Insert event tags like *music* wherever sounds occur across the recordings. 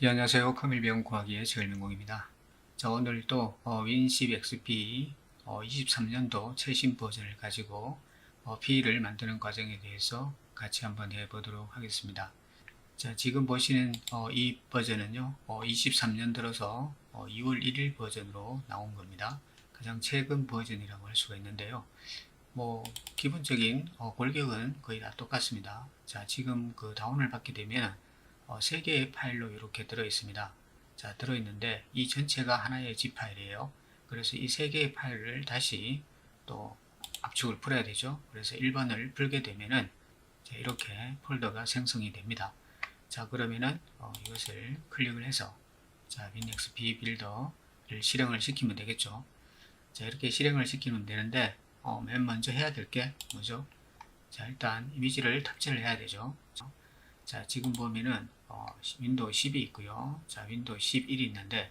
예, 안녕하세요. 카밀비용 구하기의 제일명공입니다. 자, 오늘 또 어, 윈10 XP 어, 23년도 최신 버전을 가지고 어, P를 만드는 과정에 대해서 같이 한번 해보도록 하겠습니다. 자, 지금 보시는 어, 이 버전은요, 어, 23년 들어서 어, 2월 1일 버전으로 나온 겁니다. 가장 최근 버전이라고 할 수가 있는데요. 뭐 기본적인 어, 골격은 거의 다 똑같습니다. 자, 지금 그 다운을 받게 되면 어, 세 개의 파일로 이렇게 들어 있습니다. 자, 들어 있는데 이 전체가 하나의 zip 파일이에요. 그래서 이 세 개의 파일을 다시 또 압축을 풀어야 되죠. 그래서 1번을 풀게 되면은 자, 이렇게 폴더가 생성이 됩니다. 자, 그러면은 어, 이것을 클릭을 해서 자, WinXP 빌더를 실행을 시키면 되겠죠. 자, 이렇게 실행을 시키면 되는데 어, 맨 먼저 해야 될 게 뭐죠? 자, 일단 이미지를 탑재를 해야 되죠. 자, 지금 보면은 어, 윈도우 10이 있고요. 자, 윈도우 11이 있는데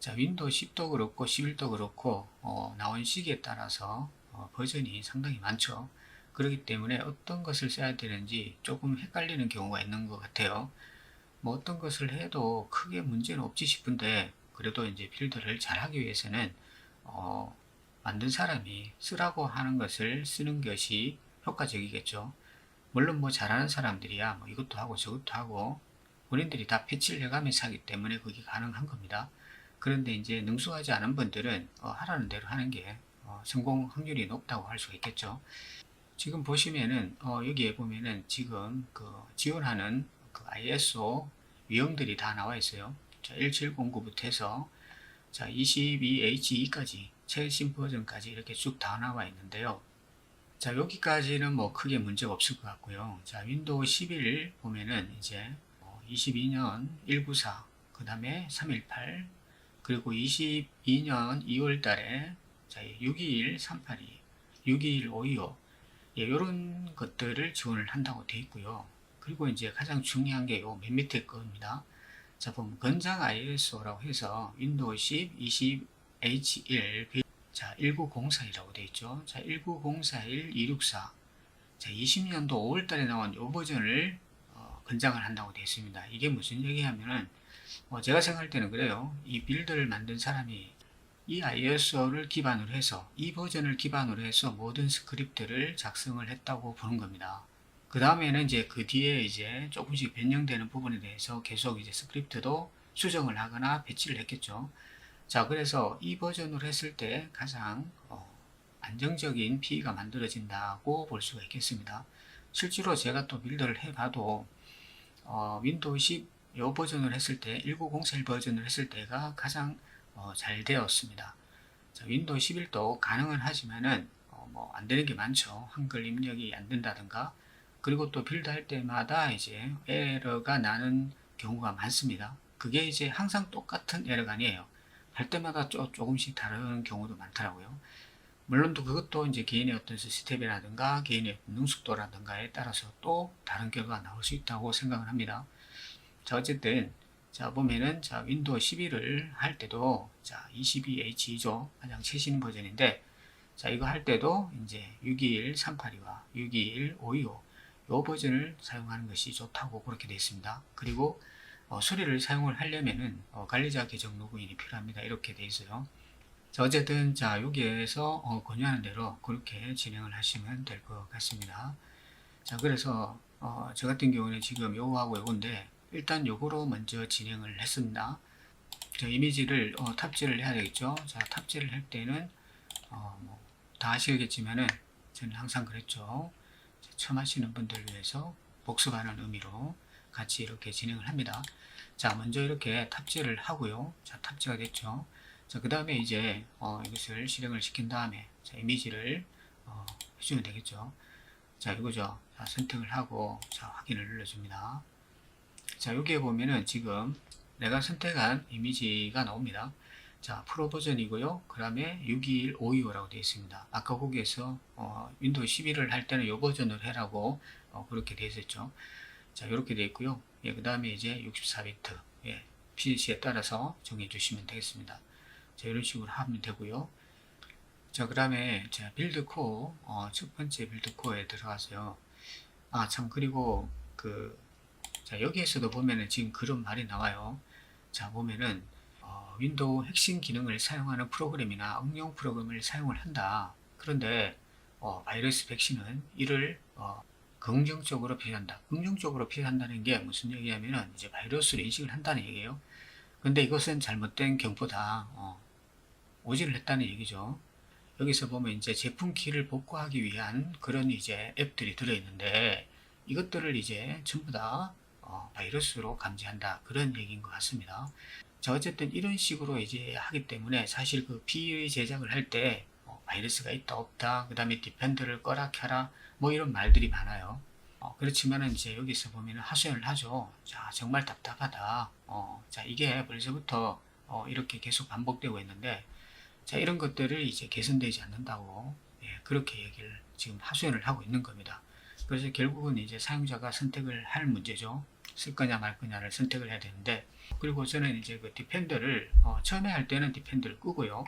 자, 윈도우 10도 그렇고 11도 그렇고 어, 나온 시기에 따라서 어, 버전이 상당히 많죠. 그렇기 때문에 어떤 것을 써야 되는지 조금 헷갈리는 경우가 있는 것 같아요. 뭐 어떤 것을 해도 크게 문제는 없지 싶은데 그래도 이제 빌드를 잘 하기 위해서는 어, 만든 사람이 쓰라고 하는 것을 쓰는 것이 효과적이겠죠. 물론 뭐 잘하는 사람들이야 뭐 이것도 하고 저것도 하고 본인들이 다 패치를 해가면서 하기 때문에 그게 가능한 겁니다. 그런데 이제 능숙하지 않은 분들은 어, 하라는 대로 하는 게 어, 성공 확률이 높다고 할 수가 있겠죠. 지금 보시면은 어, 여기에 보면은 지금 그 지원하는 그 ISO 유형들이 다 나와 있어요. 자, 1709부터 해서 자, 22H2까지 최신 버전까지 이렇게 쭉 다 나와 있는데요. 자, 여기까지는 뭐 크게 문제가 없을 것 같고요. 자, 윈도우 11 보면은 이제 22년 194, 그 다음에 318, 그리고 22년 2월 달에 자, 621, 382, 621, 525, 예, 이런 것들을 지원을 한다고 되어 있고요. 그리고 이제 가장 중요한 게 요 맨 밑에 겁니다. 자, 보면 건장 ISO라고 해서 윈도우 10, 20, H1, 자, 1904이라고 되어 있죠. 자, 1904, 264. 자, 20년도 5월 달에 나온 요 버전을 어, 건장을 한다고 되어 있습니다. 이게 무슨 얘기냐면은 어, 제가 생각할 때는 그래요. 이 빌드를 만든 사람이 이 ISO를 기반으로 해서 이 버전을 기반으로 해서 모든 스크립트를 작성을 했다고 보는 겁니다. 그 다음에는 이제 그 뒤에 이제 조금씩 변형되는 부분에 대해서 계속 이제 스크립트도 수정을 하거나 배치를 했겠죠. 자, 그래서 이 버전으로 했을 때 가장 어, 안정적인 P가 만들어진다고 볼 수가 있겠습니다. 실제로 제가 또 빌더를 해봐도 어, 윈도우 10요 버전을 했을 때 1901 버전을 했을 때가 가장 어, 잘 되었습니다. 자, 윈도우 11도 가능은 하지만은 어, 뭐안 되는 게 많죠. 한글 입력이 안 된다든가 그리고 또 빌드 할 때마다 이제 에러가 나는 경우가 많습니다. 그게 이제 항상 똑같은 에러가 아니에요. 할 때마다 조, 조금씩 다른 경우도 많더라고요. 물론 또 그것도 이제 개인의 어떤 시스템이라든가 개인의 능숙도라든가에 따라서 또 다른 결과가 나올 수 있다고 생각을 합니다. 자, 어쨌든, 자, 보면은, 자, 윈도우 11을 할 때도, 자, 22H2죠. 가장 최신 버전인데, 자, 이거 할 때도, 이제, 621 382와 621 525, 요 버전을 사용하는 것이 좋다고 그렇게 되어 있습니다. 그리고, 어, 소리를 사용을 하려면은, 어, 관리자 계정 로그인이 필요합니다. 이렇게 되어 있어요. 자, 어쨌든, 자, 여기에서, 어, 권유하는 대로 그렇게 진행을 하시면 될 것 같습니다. 자, 그래서, 어, 저 같은 경우는 지금 요거하고 요건데, 일단 요거로 먼저 진행을 했습니다. 자, 이미지를 어, 탑재를 해야 되겠죠. 자, 탑재를 할 때는 어, 뭐, 다 아시겠지만은 저는 항상 그랬죠. 자, 처음 하시는 분들 위해서 복습하는 의미로 같이 이렇게 진행을 합니다. 자, 먼저 이렇게 탑재를 하고요. 자, 탑재가 됐죠. 자, 그 다음에 이제 어, 이것을 실행을 시킨 다음에 자, 이미지를 어, 해주면 되겠죠. 자, 이거죠. 자, 선택을 하고 자, 확인을 눌러줍니다. 자, 여기에 보면은 지금 내가 선택한 이미지가 나옵니다. 자, 프로 버전이고요. 그 다음에 621, 525라고 되어 있습니다. 아까 거기에서 어, 윈도우 11을 할 때는 이 버전을 해라고 어, 그렇게 되어 있었죠. 자, 이렇게 되어 있고요. 예, 그 다음에 이제 64비트 예, PC에 따라서 정해 주시면 되겠습니다. 자, 이런 식으로 하면 되고요. 자, 그 다음에 자, 빌드 코어 어, 첫 번째 빌드 코어에 들어가서요. 아, 참 그리고 그 자, 여기에서도 보면은 지금 그런 말이 나와요. 자 보면은 어, 윈도우 핵심 기능을 사용하는 프로그램이나 응용 프로그램을 사용을 한다. 그런데 어, 바이러스 백신은 이를 어, 긍정적으로 표현한다. 긍정적으로 표현한다는 게 무슨 얘기냐면은 이제 바이러스를 인식을 한다는 얘기예요. 근데 이것은 잘못된 경보다 어, 오지를 했다는 얘기죠. 여기서 보면 이제 제품 키를 복구하기 위한 그런 이제 앱들이 들어있는데 이것들을 이제 전부 다 어, 바이러스로 감지한다 그런 얘기인 것 같습니다. 자 어쨌든 이런 식으로 이제 하기 때문에 사실 그 PE 제작을 할때 어, 바이러스가 있다 없다 그 다음에 디펜더를 꺼라 켜라 뭐 이런 말들이 많아요. 어, 그렇지만은 이제 여기서 보면은 하소연을 하죠. 자 정말 답답하다. 어, 자 이게 벌써부터 어, 이렇게 계속 반복되고 있는데 자 이런 것들을 이제 개선되지 않는다고 예, 그렇게 얘기를 지금 하소연을 하고 있는 겁니다. 그래서 결국은 이제 사용자가 선택을 할 문제죠. 쓸 거냐 말 거냐를 선택을 해야 되는데 그리고 저는 이제 그 디펜더를 어, 처음에 할 때는 디펜더를 끄고요.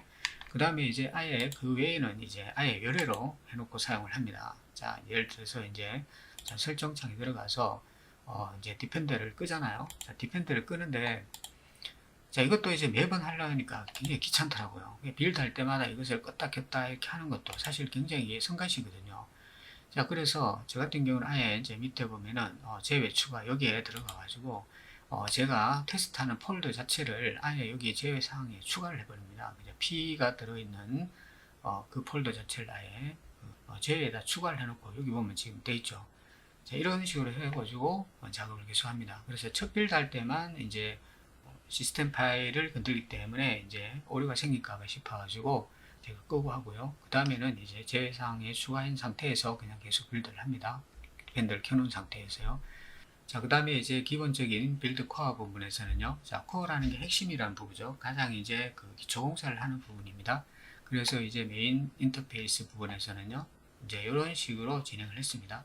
그 다음에 이제 아예 그 외에는 이제 아예 열애로 해놓고 사용을 합니다. 자 예를 들어서 이제 자, 설정창에 들어가서 어, 이제 디펜더를 끄잖아요. 자, 디펜더를 끄는데 자 이것도 이제 매번 하려니까 굉장히 귀찮더라고요. 빌드 할 때마다 이것을 껐다 켰다 이렇게 하는 것도 사실 굉장히 성가시거든요. 자 그래서 저 같은 경우는 아예 이제 밑에 보면은 어, 제외 추가 여기에 들어가 가지고 어, 제가 테스트하는 폴더 자체를 아예 여기 제외 사항에 추가를 해버립니다. 그냥 P가 들어있는 어, 그 폴더 자체를 아예 어, 제외에다 추가를 해놓고 여기 보면 지금 돼 있죠. 자, 이런 식으로 해가지고 어, 작업을 계속합니다. 그래서 첫 빌드 할 때만 이제 시스템 파일을 건들기 때문에 이제 오류가 생길까봐 싶어가지고 제가 끄고 하고요. 그 다음에는 이제 제외사항에 추가한 상태에서 그냥 계속 빌드를 합니다. 밴드를 켜놓은 상태에서요. 자, 그 다음에 이제 기본적인 빌드 코어 부분에서는요. 자, 코어라는 게 핵심이라는 부분이죠. 가장 이제 그 기초 공사를 하는 부분입니다. 그래서 이제 메인 인터페이스 부분에서는요. 이제 이런 식으로 진행을 했습니다.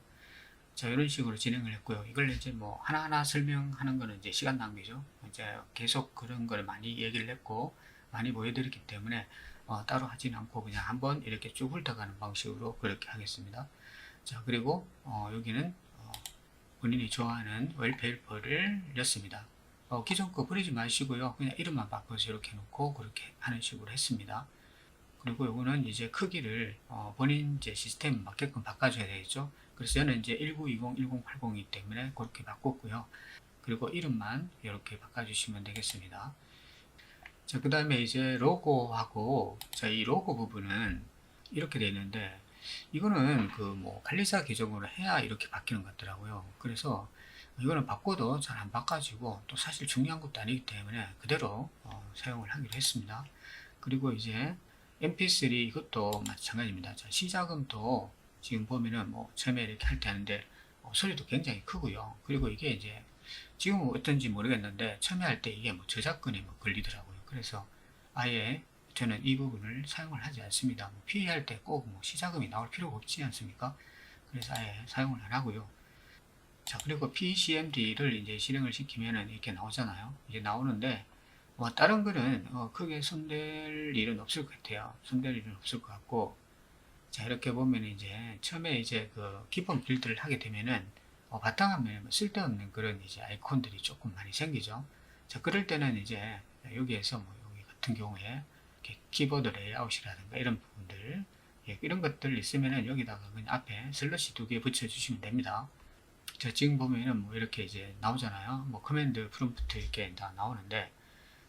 자, 이런 식으로 진행을 했고요. 이걸 이제 뭐 하나하나 설명하는 거는 이제 시간 낭비죠. 이제 계속 그런 걸 많이 얘기를 했고, 많이 보여드렸기 때문에, 어, 따로 하진 않고 그냥 한번 이렇게 쭉 훑어가는 방식으로 그렇게 하겠습니다. 자, 그리고, 어, 여기는, 어, 본인이 좋아하는 웰페이퍼를 넣습니다. 어, 기존 거 버리지 마시고요. 그냥 이름만 바꿔서 이렇게 놓고 그렇게 하는 식으로 했습니다. 그리고 요거는 이제 크기를 어, 본인 이제 시스템 맞게끔 바꿔줘야 되겠죠. 그래서 저는 이제 1920, 1080이기 때문에 그렇게 바꿨고요. 그리고 이름만 이렇게 바꿔주시면 되겠습니다. 자, 그 다음에 이제 로고하고, 자, 이 로고 부분은 이렇게 되어 있는데, 이거는 그 뭐 관리자 계정으로 해야 이렇게 바뀌는 것 같더라고요. 그래서 이거는 바꿔도 잘 안 바꿔지고, 또 사실 중요한 것도 아니기 때문에 그대로 어, 사용을 하기로 했습니다. 그리고 이제 mp3 이것도 마찬가지입니다. 자, 시작음도 지금 보면은 뭐 처음에 이렇게 할 때 하는데 어, 소리도 굉장히 크고요. 그리고 이게 이제 지금은 어떤지 모르겠는데 처음에 할 때 이게 뭐 저작권에 뭐 걸리더라고요. 그래서 아예 저는 이 부분을 사용을 하지 않습니다. 뭐 피해할 때 꼭 뭐 시작음이 나올 필요가 없지 않습니까? 그래서 아예 사용을 안 하고요. 자 그리고 PCMD를 이제 실행을 시키면은 이렇게 나오잖아요. 이제 나오는데 뭐 다른 거는 어, 크게 손댈 일은 없을 것 같아요. 손댈 일은 없을 것 같고 자 이렇게 보면 이제 처음에 이제 그 기본 빌드를 하게 되면은 어, 바탕화면에 뭐 쓸데없는 그런 이제 아이콘들이 조금 많이 생기죠. 자 그럴 때는 이제 여기에서 뭐 여기 같은 경우에 키보드 레이아웃이라든가 이런 부분들 예, 이런 것들 있으면은 여기다가 그냥 앞에 슬러시 두 개 붙여주시면 됩니다. 자 지금 보면은 뭐 이렇게 이제 나오잖아요. 뭐 커맨드 프롬프트 이렇게 다 나오는데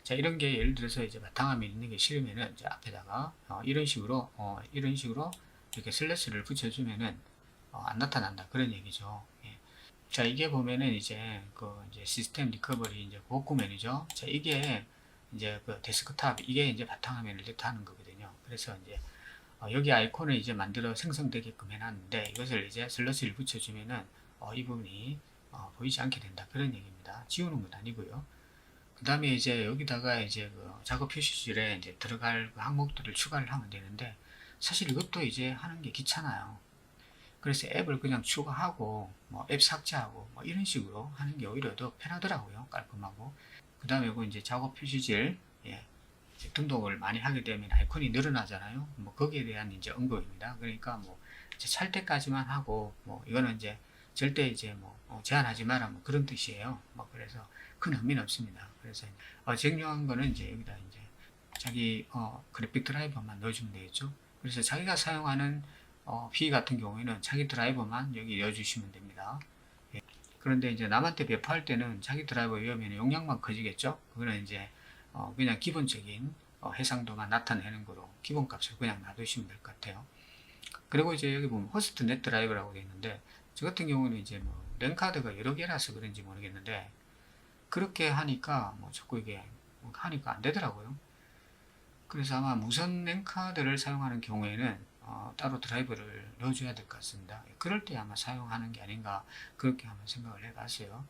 자 이런 게 예를 들어서 이제 바탕화면 있는 게 싫으면은 이제 앞에다가 어, 이런 식으로 어, 이런 식으로 이렇게 슬래시를 붙여주면은 어, 안 나타난다 그런 얘기죠. 예. 자 이게 보면은 이제 그 이제 시스템 리커버리 이제 복구면이죠. 자 이게 이제 그 데스크탑 이게 이제 바탕화면을 뜻하는 거거든요. 그래서 이제 어, 여기 아이콘을 이제 만들어 생성되게끔 해놨는데 이것을 이제 슬러시를 붙여주면은 어, 이 부분이 어, 보이지 않게 된다 그런 얘기입니다. 지우는 건 아니고요. 그 다음에 이제 여기다가 이제 그 작업 표시줄에 이제 들어갈 그 항목들을 추가를 하면 되는데 사실 이것도 이제 하는 게 귀찮아요. 그래서 앱을 그냥 추가하고 뭐 앱 삭제하고 뭐 이런 식으로 하는 게 오히려 더 편하더라고요. 깔끔하고. 그 다음에 이거 이제 작업 표시질 예. 등록을 많이 하게 되면 아이콘이 늘어나잖아요. 뭐 거기에 대한 이제 언급입니다. 그러니까 뭐 이제 찰 때까지만 하고 뭐 이거는 이제 절대 이제 뭐 어, 제한하지 마라 뭐 그런 뜻이에요. 뭐 그래서 큰 의미는 없습니다. 그래서 어, 정요한 거는 이제 여기다 이제 자기 어, 그래픽 드라이버만 넣어주면 되겠죠. 그래서 자기가 사용하는 어, P 같은 경우에는 자기 드라이버만 여기 넣어주시면 됩니다. 예. 그런데 이제 남한테 배포할 때는 자기 드라이버 외우면 용량만 커지겠죠. 그거는 이제 어, 그냥 기본적인 어, 해상도만 나타내는 거로 기본값을 그냥 놔두시면 될 것 같아요. 그리고 이제 여기 보면 호스트 넷 드라이버라고 되어 있는데 저 같은 경우는 이제 뭐 랜카드가 여러 개라서 그런지 모르겠는데 그렇게 하니까 뭐 자꾸 이게 뭐 하니까 안 되더라고요. 그래서 아마 무선 랜카드를 사용하는 경우에는 어, 따로 드라이버를 넣어줘야 될 것 같습니다. 그럴 때 아마 사용하는 게 아닌가 그렇게 한번 생각을 해봤어요.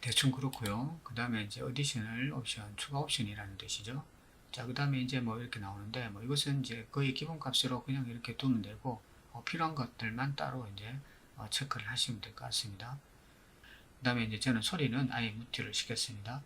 대충 그렇고요. 그 다음에 이제 어디셔널 옵션, 추가 옵션이라는 뜻이죠. 자, 그 다음에 이제 뭐 이렇게 나오는데, 뭐 이것은 이제 거의 기본값으로 그냥 이렇게 두면 되고, 어, 필요한 것들만 따로 이제 어, 체크를 하시면 될 것 같습니다. 그 다음에 이제 저는 소리는 아예 무티를 시켰습니다.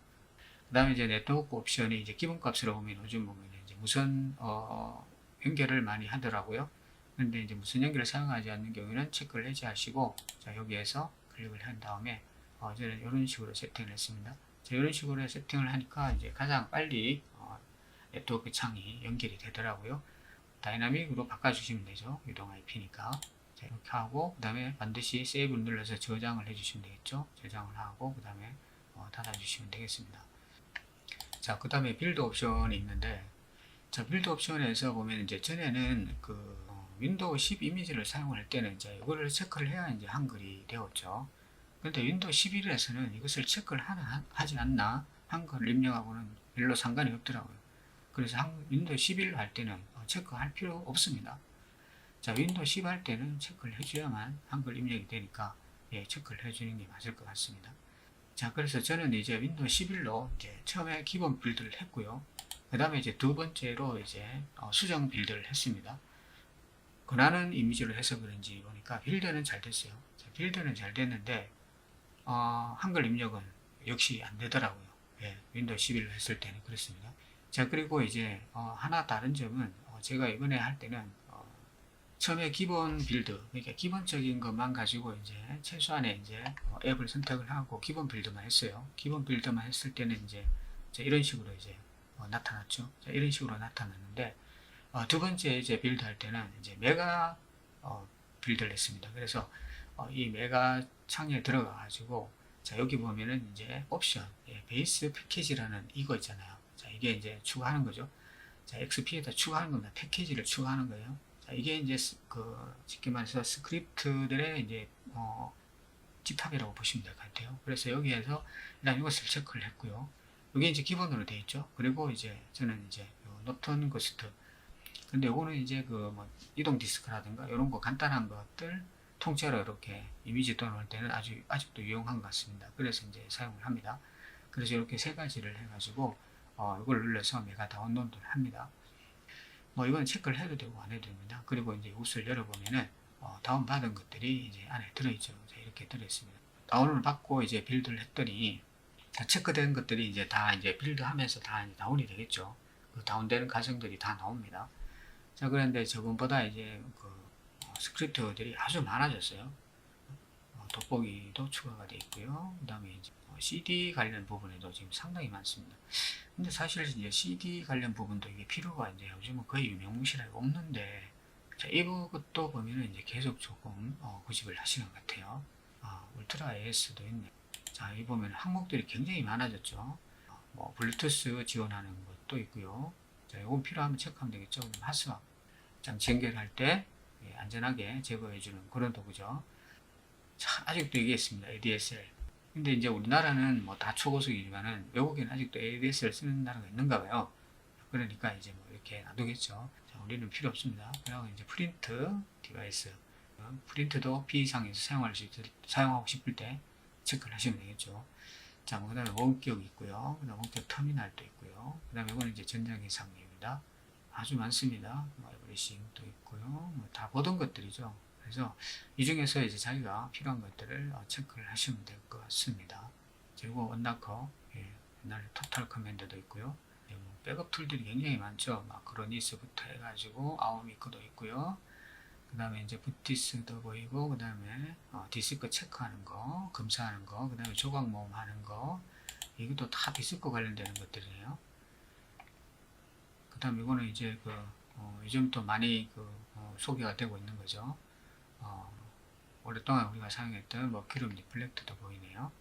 그 다음에 이제 네트워크 옵션이 이제 기본값으로 보면 요즘 보면 이제 무선, 어, 연결을 많이 하더라고요. 근데 이제 무선 연결을 사용하지 않는 경우에는 체크를 해제하시고, 자, 여기에서 클릭을 한 다음에, 어, 저는 이런 식으로 세팅을 했습니다. 자, 이런 식으로 세팅을 하니까 이제 가장 빨리 어, 네트워크 창이 연결이 되더라고요. 다이나믹으로 바꿔주시면 되죠. 유동 IP니까. 자, 이렇게 하고, 그 다음에 반드시 세이브를 눌러서 저장을 해주시면 되겠죠. 저장을 하고, 그 다음에 어, 닫아주시면 되겠습니다. 자, 그 다음에 빌드 옵션이 있는데, 자, 빌드 옵션에서 보면 이제 전에는 그 어, 윈도우 10 이미지를 사용할 때는 이제 이거를 체크를 해야 이제 한글이 되었죠. 그런데 윈도우 11에서는 이것을 체크를 하나, 하지 않나 한글을 입력하고는 별로 상관이 없더라고요. 그래서 한, 윈도우 11로 할 때는 어, 체크할 필요 없습니다. 자, 윈도우 10 할 때는 체크를 해줘야만 한글 입력이 되니까 예, 체크를 해주는 게 맞을 것 같습니다. 자, 그래서 저는 이제 윈도우 11로 이제 처음에 기본 빌드를 했고요. 그 다음에 이제 두 번째로 이제 어, 수정 빌드를 했습니다. 권하는 이미지를 해서 그런지 보니까 빌드는 잘 됐어요. 자, 빌드는 잘 됐는데 어, 한글 입력은 역시 안 되더라고요. 예, 윈도우 11로 했을 때는 그렇습니다. 자, 그리고 이제 어, 하나 다른 점은 어, 제가 이번에 할 때는 어, 처음에 기본 빌드, 그러니까 기본적인 것만 가지고 이제 최소한의 이제 어, 앱을 선택을 하고 기본 빌드만 했어요. 기본 빌드만 했을 때는 이제, 이런 식으로 이제 어, 나타났죠. 자, 이런 식으로 나타났는데 어, 두 번째 이제 빌드 할 때는 이제 메가 어, 빌드를 했습니다. 그래서 어, 이 메가 창에 들어가 가지고 자 여기 보면은 이제 옵션 예, 베이스 패키지라는 이거 있잖아요. 자 이게 이제 추가하는 거죠. 자 XP에다 추가하는 겁니다. 패키지를 추가하는 거예요. 자 이게 이제 스- 그 쉽게 말해서 스크립트들의 이제 어, 집합이라고 보시면 될 것 같아요. 그래서 여기에서 일단 이것을 체크를 했고요. 이게 이제 기본으로 되어 있죠. 그리고 이제 저는 이제 요 노턴 고스트 근데 요거는 이제 그 뭐 이동 디스크라든가 이런 거 간단한 것들 통째로 이렇게 이미지 떠놓을 때는 아주 아직도 유용한 것 같습니다. 그래서 이제 사용을 합니다. 그래서 이렇게 세 가지를 해가지고 어, 이걸 눌러서 내가 다운로드를 합니다. 뭐 이건 체크를 해도 되고 안 해도 됩니다. 그리고 이제 이것을 열어보면은 어, 다운받은 것들이 이제 안에 들어있죠. 자, 이렇게 들어있습니다. 다운을 받고 이제 빌드를 했더니 다 체크된 것들이 이제 다 이제 빌드하면서 다 다운이 되겠죠. 그 다운되는 과정들이 다 나옵니다. 자, 그런데 저번보다 이제 그 어, 스크립트들이 아주 많아졌어요. 어, 돋보기도 추가가 되어 있고요. 그 다음에 이제 어, CD 관련 부분에도 지금 상당히 많습니다. 근데 사실 이제 CD 관련 부분도 이게 필요가 이제 요즘은 거의 유명무실하게 없는데, 자, 이 부분도 보면은 이제 계속 조금 어, 구집을 하시는 것 같아요. 아, 울트라 AS도 있네. 자, 이 보면 항목들이 굉장히 많아졌죠. 어, 뭐, 블루투스 지원하는 것도 있고요. 자, 이건 필요하면 체크하면 되겠죠. 장치 연결할 때 예, 안전하게 제거해주는 그런 도구죠. 자, 아직도 이게 있습니다. ADSL. 근데 이제 우리나라는 뭐 다 초고속이지만은 외국에는 아직도 ADSL 쓰는 나라가 있는가 봐요. 그러니까 이제 뭐 이렇게 놔두겠죠. 자, 우리는 필요 없습니다. 그리고 이제 프린트 디바이스. 어, 프린트도 P상에서 사용할 수 있, 사용하고 싶을 때 체크를 하시면 되겠죠. 자, 뭐, 그 다음에 원격이 있고요. 그 다음에 원격 터미널도 있고요. 그 다음에 이거는 이제 전자기상입니다. 아주 많습니다. 뭐, 에브리싱도 있고요. 뭐, 다 보던 것들이죠. 그래서 이 중에서 이제 자기가 필요한 것들을 어, 체크를 하시면 될 것 같습니다. 그리고 원나커, 예, 옛날에 토탈 커맨드도 있고요. 예, 뭐 백업 툴들이 굉장히 많죠. 마크로니스부터 해가지고 아오미크도 있고요. 그 다음에 이제 부티스도 보이고, 그 다음에 어, 디스크 체크하는 거, 검사하는 거, 그 다음에 조각 모음 하는 거, 이것도 다 비스코 관련되는 것들이에요. 그 다음 이거는 이제 그, 어, 요즘 또 많이 그, 어, 소개가 되고 있는 거죠. 어, 오랫동안 우리가 사용했던 뭐 기름 리플렉터도 보이네요.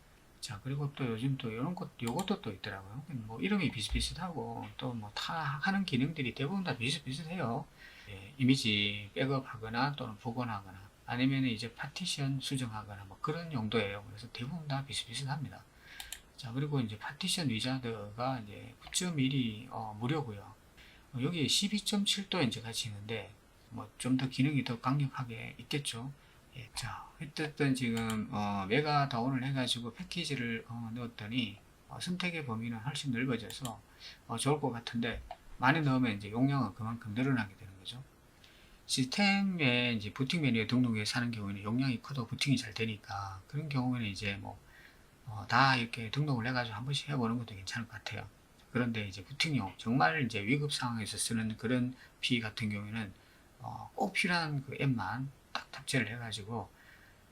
자, 그리고 또 요즘 또 이런 것, 요것도 또 있더라고요. 뭐 이름이 비슷비슷하고 또 뭐 다 하는 기능들이 대부분 다 비슷비슷해요. 예, 이미지 백업하거나 또는 복원하거나 아니면 이제 파티션 수정하거나 뭐 그런 용도예요. 그래서 대부분 다 비슷비슷합니다. 자, 그리고 이제 파티션 위자드가 이제 9.1이 어, 무료고요. 어, 여기 12.7도 이제 같이 있는데 뭐 좀 더 기능이 더 강력하게 있겠죠. 예, 자, 어쨌든 지금 어, 메가 다운을 해가지고 패키지를 어, 넣었더니 어, 선택의 범위는 훨씬 넓어져서 어, 좋을 것 같은데 많이 넣으면 이제 용량은 그만큼 늘어나게 되는 거죠. 시스템에 이제 부팅 메뉴에 등록해서 하는 경우에는 용량이 커도 부팅이 잘 되니까 그런 경우에는 이제 뭐 어, 다 이렇게 등록을 해가지고 한 번씩 해보는 것도 괜찮을 것 같아요. 그런데 이제 부팅용 정말 이제 위급 상황에서 쓰는 그런 피 같은 경우에는 어, 꼭 필요한 그 앱만 딱 탑재를 해가지고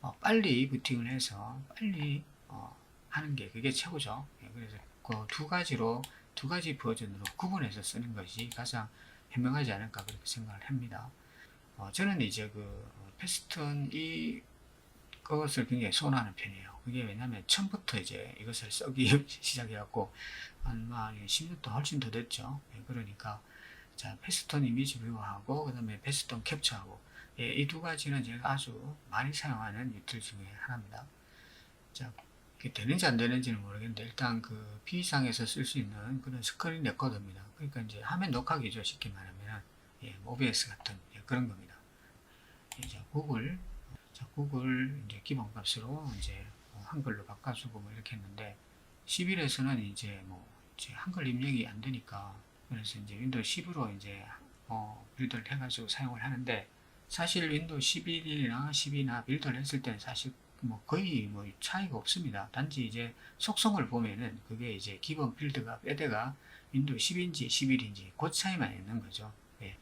어, 빨리 부팅을 해서 빨리 어, 하는 게 그게 최고죠. 예, 그래서 그 두 가지로 두 가지 버전으로 구분해서 쓰는 것이 가장 현명하지 않을까 그렇게 생각을 합니다. 어, 저는 이제 그 어, 패스턴 이 그것을 굉장히 선호하는 편이에요. 그게 왜냐면 처음부터 이제 이것을 쓰기 *laughs* 시작해갖고 아마 10년도 훨씬 더 됐죠. 예, 그러니까 자 패스턴 이미지 뷰하고 그 다음에 패스턴 캡처하고 예, 이 두 가지는 제가 아주 많이 사용하는 유틸 중에 하나입니다. 자 이게 되는지 안 되는지는 모르겠는데 일단 그 P상에서 쓸 수 있는 그런 스크린 레코더입니다. 그러니까 이제 화면 녹화기죠 쉽게 말하면 예, 뭐 OBS 같은 예, 그런 겁니다. 이제 구글 자 구글 이제 기본 값으로 이제 뭐 한글로 바꿔주고 뭐 이렇게 했는데 11에서는 이제 뭐 이제 한글 입력이 안 되니까 그래서 이제 윈도우 10으로 이제 어, 빌드를 해가지고 사용을 하는데 사실 윈도우 11이나 12나 빌드를 했을 때는 사실 뭐 거의 뭐 차이가 없습니다. 단지 이제 속성을 보면은 그게 이제 기본 빌드가 빼대가 윈도우 10인지 11인지 그 차이만 있는 거죠. 예.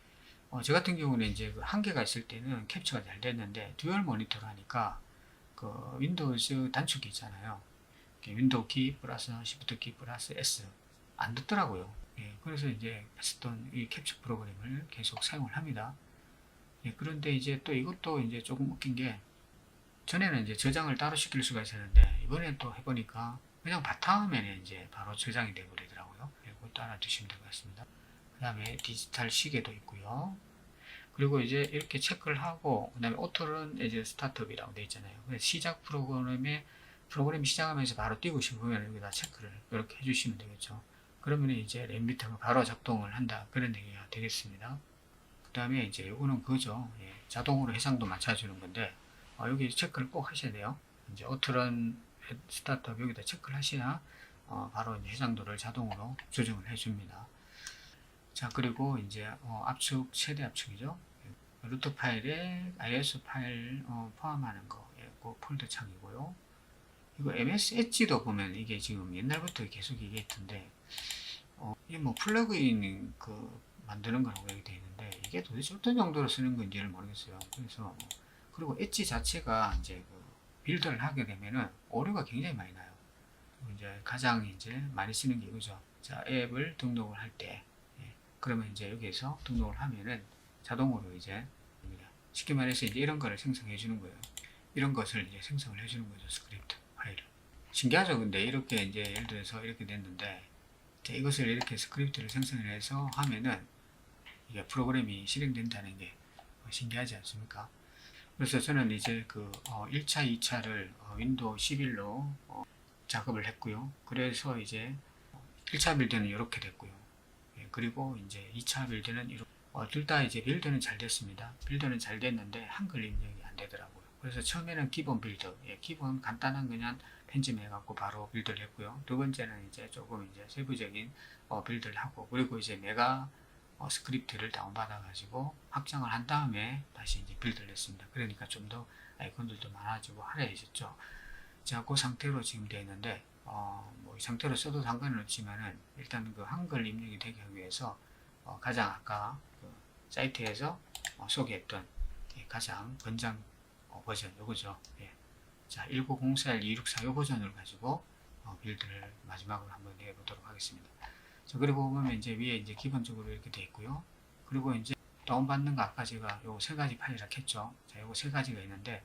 어, 저 같은 경우는 이제 그 한계가 있을 때는 캡처가 잘 됐는데 듀얼 모니터로 하니까 그 윈도우즈 단축키 있잖아요. 윈도우 키 플러스 시프트 키 플러스 S 안 듣더라고요. 예, 그래서 이제 패스턴 이 캡처 프로그램을 계속 사용을 합니다. 예, 그런데 이제 또 이것도 이제 조금 웃긴 게 전에는 이제 저장을 따로 시킬 수가 있었는데 이번에 또 해보니까 그냥 바탕화면에 이제 바로 저장이 되버리더라고요. 예, 그것도 알아두시면 될 것 같습니다. 그 다음에 디지털 시계도 있고요. 그리고 이제 이렇게 체크를 하고 그 다음에 오토런 이제 스타트업이라고 되어 있잖아요. 시작 프로그램에 프로그램이 시작하면서 바로 띄고 싶으면 여기다 체크를 이렇게 해주시면 되겠죠. 그러면 이제 램비터가 바로 작동을 한다 그런 얘기가 되겠습니다. 그 다음에 이제 이거는 그죠. 예, 자동으로 해상도 맞춰주는 건데 어, 여기 체크를 꼭 하셔야 돼요. 이제 오토런 스타트업 여기다 체크를 하셔야 어, 바로 이제 해상도를 자동으로 조정을 해줍니다. 자 그리고 이제 어, 압축 최대 압축이죠. 예, 루트 파일에 iOS 파일 어, 포함하는 거, 예, 그 폴더 창이고요. 이거 MS 엣지도 보면 이게 지금 옛날부터 계속 있던데 어, 이게 뭐 플러그인 그 만드는 거라고 여기 되어 있는데 이게 도대체 어떤 용도로 쓰는 건지를 모르겠어요. 그래서 뭐 그리고 엣지 자체가 이제 그 빌드를 하게 되면은 오류가 굉장히 많이 나요. 이제 가장 이제 많이 쓰는 게 이거죠. 자 앱을 등록을 할 때, 예, 그러면 이제 여기에서 등록을 하면은 자동으로 이제 쉽게 말해서 이제 이런 거를 생성해 주는 거예요. 이런 것을 이제 생성을 해 주는 거죠. 스크립트 파일을. 신기하죠. 근데 이렇게 이제 예를 들어서 이렇게 됐는데 자, 이것을 이렇게 스크립트를 생성을 해서 하면은 이게 프로그램이 실행된다는 게 신기하지 않습니까? 그래서 저는 이제 그 어, 1차, 2차를 어, 윈도우 11로 어, 작업을 했고요. 그래서 이제 1차 빌드는 이렇게 됐고요. 예, 그리고 이제 2차 빌드는 이렇게 어, 둘다 이제 빌드는 잘 됐습니다. 빌드는 잘 됐는데 한글 입력이 안 되더라고요. 그래서 처음에는 기본 빌드, 예, 기본 간단한 그냥 편집해갖고 바로 빌드를 했고요. 두 번째는 이제 조금 이제 세부적인 어, 빌드를 하고 그리고 이제 내가 어, 스크립트를 다운받아가지고 확장을 한 다음에 다시 이제 빌드를 했습니다. 그러니까 좀 더 아이콘들도 많아지고 화려해졌죠. 자, 그 상태로 지금 되어 있는데 어, 뭐 이 상태로 써도 상관은 없지만은 일단 그 한글 입력이 되기 위해서 어, 가장 아까 그 사이트에서 어, 소개했던 예, 가장 권장 어, 버전 요거죠. 예. 자, 190412645 버전을 가지고 어, 어, 빌드를 마지막으로 한번 해보도록 하겠습니다. 자, 그리고 보면 이제 위에 이제 기본적으로 이렇게 돼 있고요. 그리고 이제 다운받는 거 아까 제가 요 세 가지 파일이라 했죠. 자, 요거 세 가지가 있는데,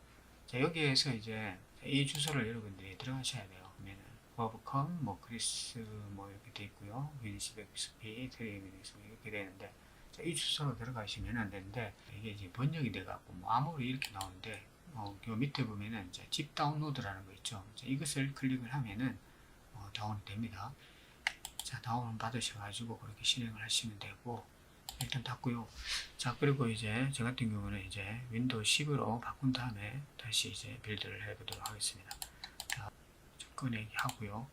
자, 여기에서 이제 이 주소를 여러분들이 들어가셔야 돼요. 그러면은, 버브컴, 뭐, 그리스, 뭐, 이렇게 돼 있고요. 윈시백스피, 트레이밍스 이렇게 되는데, 자, 이 주소로 들어가시면 안 되는데, 이게 이제 번역이 돼갖고, 뭐, 아무리 이렇게 나오는데, 어, 요 밑에 보면은, 이제 집 다운로드라는 거 있죠. 자, 이것을 클릭을 하면은, 어, 다운이 됩니다. 자, 다운 받으셔가지고, 그렇게 실행을 하시면 되고, 일단 닫고요. 자, 그리고 이제 저 같은 경우는 이제 윈도우 10으로 바꾼 다음에 다시 이제 빌드를 해보도록 하겠습니다. 자, 좀 꺼내기 하고요.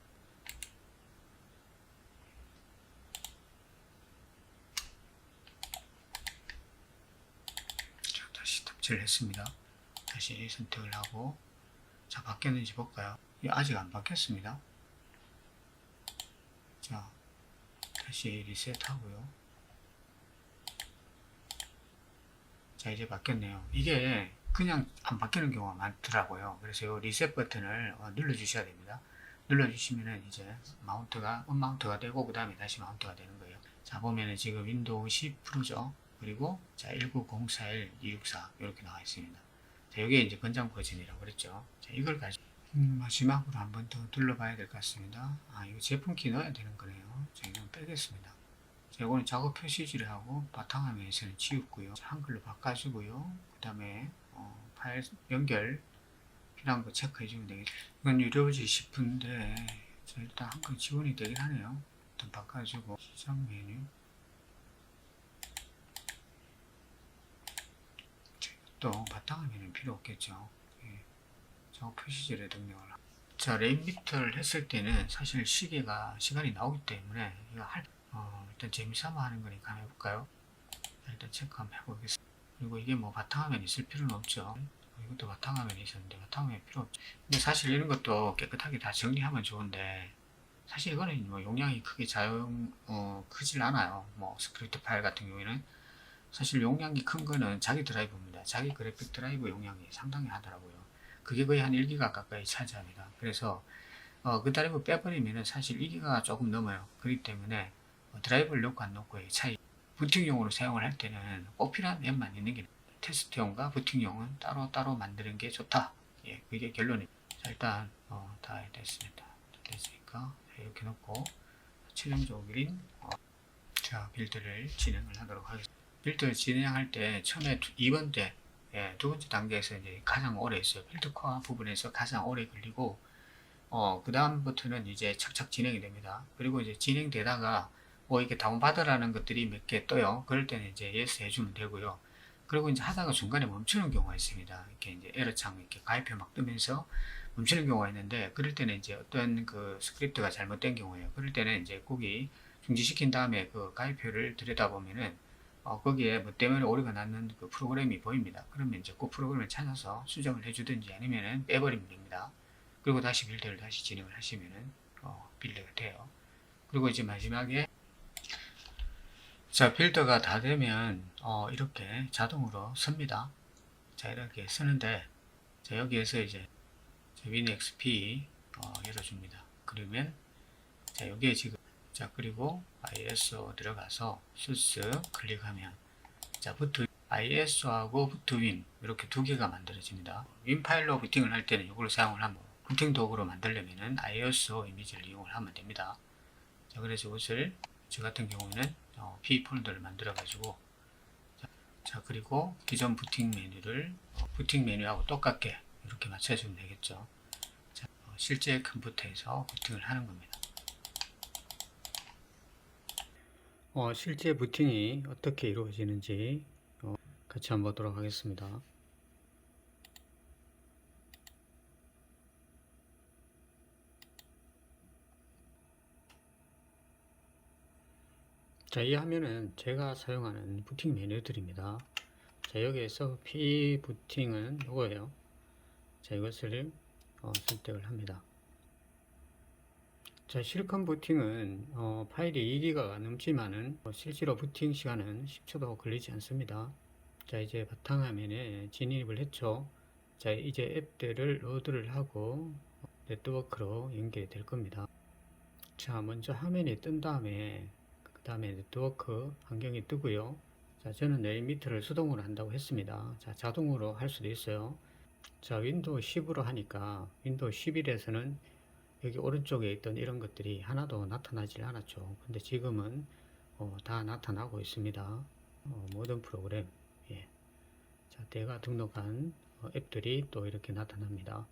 자, 다시 탑재를 했습니다. 다시 선택을 하고, 자, 바뀌었는지 볼까요? 이 아직 안 바뀌었습니다. 자, 다시 리셋하고요. 자 이제 바뀌었네요 이게 그냥 안 바뀌는 경우가 많더라고요 그래서 이 리셋 버튼을 어, 눌러 주셔야 됩니다 눌러 주시면은 이제 마운트가 언마운트가 되고 그 다음에 다시 마운트가 되는 거예요 자 보면은 지금 윈도우 10 프로죠 그리고 자 19041-264 이렇게 나와 있습니다 자 이게 이제 권장 버전이라고 그랬죠 자 이걸 가지고 음, 마지막으로 한 번더 눌러봐야 될 것 같습니다 아 이거 제품 키 넣어야 되는 거네요 자 이건 빼겠습니다 자, 이거는 작업 표시지를 하고 바탕화면에서는 지웠고요. 자, 한글로 바꿔주고요. 그 다음에 어, 파일 연결 필요한 거 체크해 주면 되겠죠. 이건 유료지 싶은데 자, 일단 한글 지원이 되긴 하네요. 일단 바꿔주고 시작 메뉴 자, 또 바탕화면은 필요 없겠죠. 예. 작업 표시지를 등록을 자, 레인비트를 했을 때는 사실 시계가 시간이 나오기 때문에 이거 할 어, 일단 재미삼아 하는 거니까 한번 해볼까요? 자, 일단 체크 한번 해보겠습니다. 그리고 이게 뭐 바탕화면 있을 필요는 없죠. 어, 이것도 바탕화면이 있었는데 바탕화면 필요 없죠. 근데 사실 이런 것도 깨끗하게 다 정리하면 좋은데 사실 이거는 뭐 용량이 크게 자용 어, 크질 않아요. 뭐 스크립트 파일 같은 경우에는 사실 용량이 큰 거는 자기 드라이브입니다. 자기 그래픽 드라이브 용량이 상당히 하더라고요. 그게 거의 한 1기가 가까이 차지합니다. 그래서 어, 그 드라이브 빼버리면은 사실 1기가 조금 넘어요. 그렇기 때문에 어, 드라이브를 넣고 안 넣고의 차이. 부팅용으로 사용을 할 때는 꼭 필요한 앱만 있는 게 테스트용과 부팅용은 따로 따로 만드는 게 좋다. 예, 그게 결론입니다. 자, 일단 어, 다 됐습니다. 다 됐으니까 이렇게 놓고 최종적으로 그린 어, 자 빌드를 진행을 하도록 하겠습니다. 빌드 진행할 때 처음에 2번 때 예, 두 번째 단계에서 이제 가장 오래 했어요. 빌드 코어 부분에서 가장 오래 걸리고 어, 그 다음부터는 이제 착착 진행이 됩니다. 그리고 이제 진행되다가 뭐 이렇게 다운받으라는 것들이 몇 개 떠요. 그럴 때는 이제 예스 해주면 되고요. 그리고 이제 하다가 중간에 멈추는 경우가 있습니다. 이렇게 이제 에러창 이렇게 가입표 막 뜨면서 멈추는 경우가 있는데 그럴 때는 이제 어떤 그 스크립트가 잘못된 경우에요. 그럴 때는 이제 거기 중지시킨 다음에 그 가입표를 들여다보면은 어, 거기에 뭐 때문에 오류가 났는 그 프로그램이 보입니다. 그러면 이제 그 프로그램을 찾아서 수정을 해주든지 아니면은 빼버리면 됩니다. 그리고 다시 빌드를 다시 진행을 하시면은 어, 빌드가 돼요. 그리고 이제 마지막에 자 빌드가 다 되면 어, 이렇게 자동으로 씁니다. 자 이렇게 쓰는데 자 여기에서 이제 WinXP 어, 열어줍니다. 그러면 자 여기에 지금 자 그리고 ISO 들어가서 수스 클릭하면 자 부트 ISO하고 부트윈 이렇게 두 개가 만들어집니다. 윈 파일로 부팅을 할 때는 이걸 사용을 하면 부팅 도구로 만들려면은 ISO 이미지를 이용을 하면 됩니다. 자 그래서 이것을 저 같은 경우에는 어, P 폴더를 만들어 가지고 자, 자, 그리고 기존 부팅 메뉴를 어, 부팅 메뉴하고 똑같게 이렇게 맞춰주면 되겠죠. 자, 어, 실제 컴퓨터에서 부팅을 하는 겁니다. 어, 실제 부팅이 어떻게 이루어지는지 어, 같이 한번 보도록 하겠습니다. 자, 이 화면은 제가 사용하는 부팅 메뉴들입니다. 자, 여기에서 P 부팅은 이거예요. 자, 이것을 어, 선택을 합니다. 자, 실컷 부팅은 어, 파일이 2기가가 넘지만은 어, 실제로 부팅 시간은 10초도 걸리지 않습니다. 자, 이제 바탕화면에 진입을 했죠. 자, 이제 앱들을 로드를 하고 네트워크로 연결이 될 겁니다. 자, 먼저 화면이 뜬 다음에 그 다음에 네트워크 환경이 뜨고요. 자, 저는 네이미터를 수동으로 한다고 했습니다. 자, 자동으로 할 수도 있어요. 자, 윈도우 10으로 하니까 윈도우 11에서는 여기 오른쪽에 있던 이런 것들이 하나도 나타나질 않았죠. 근데 지금은 어, 다 나타나고 있습니다. 어, 모든 프로그램, 예. 자, 내가 등록한 어, 앱들이 또 이렇게 나타납니다.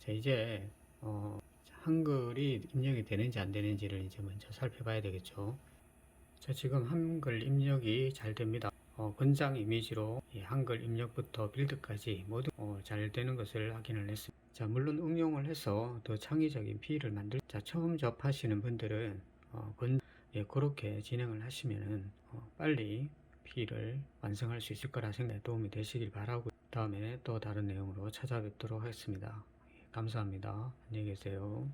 자, 이제 어, 한글이 입력이 되는지 안 되는지를 이제 먼저 살펴봐야 되겠죠. 자, 지금 한글 입력이 잘 됩니다. 어, 권장 이미지로 이 한글 입력부터 빌드까지 모두 어, 잘 되는 것을 확인을 했습니다. 자, 물론 응용을 해서 더 창의적인 피를 만들. 자, 처음 접하시는 분들은 어, 권, 예, 그렇게 진행을 하시면은 어, 빨리 피를 완성할 수 있을 거라 생각에 도움이 되시길 바라고 다음에 또 다른 내용으로 찾아뵙도록 하겠습니다. 예, 감사합니다. 안녕히 계세요.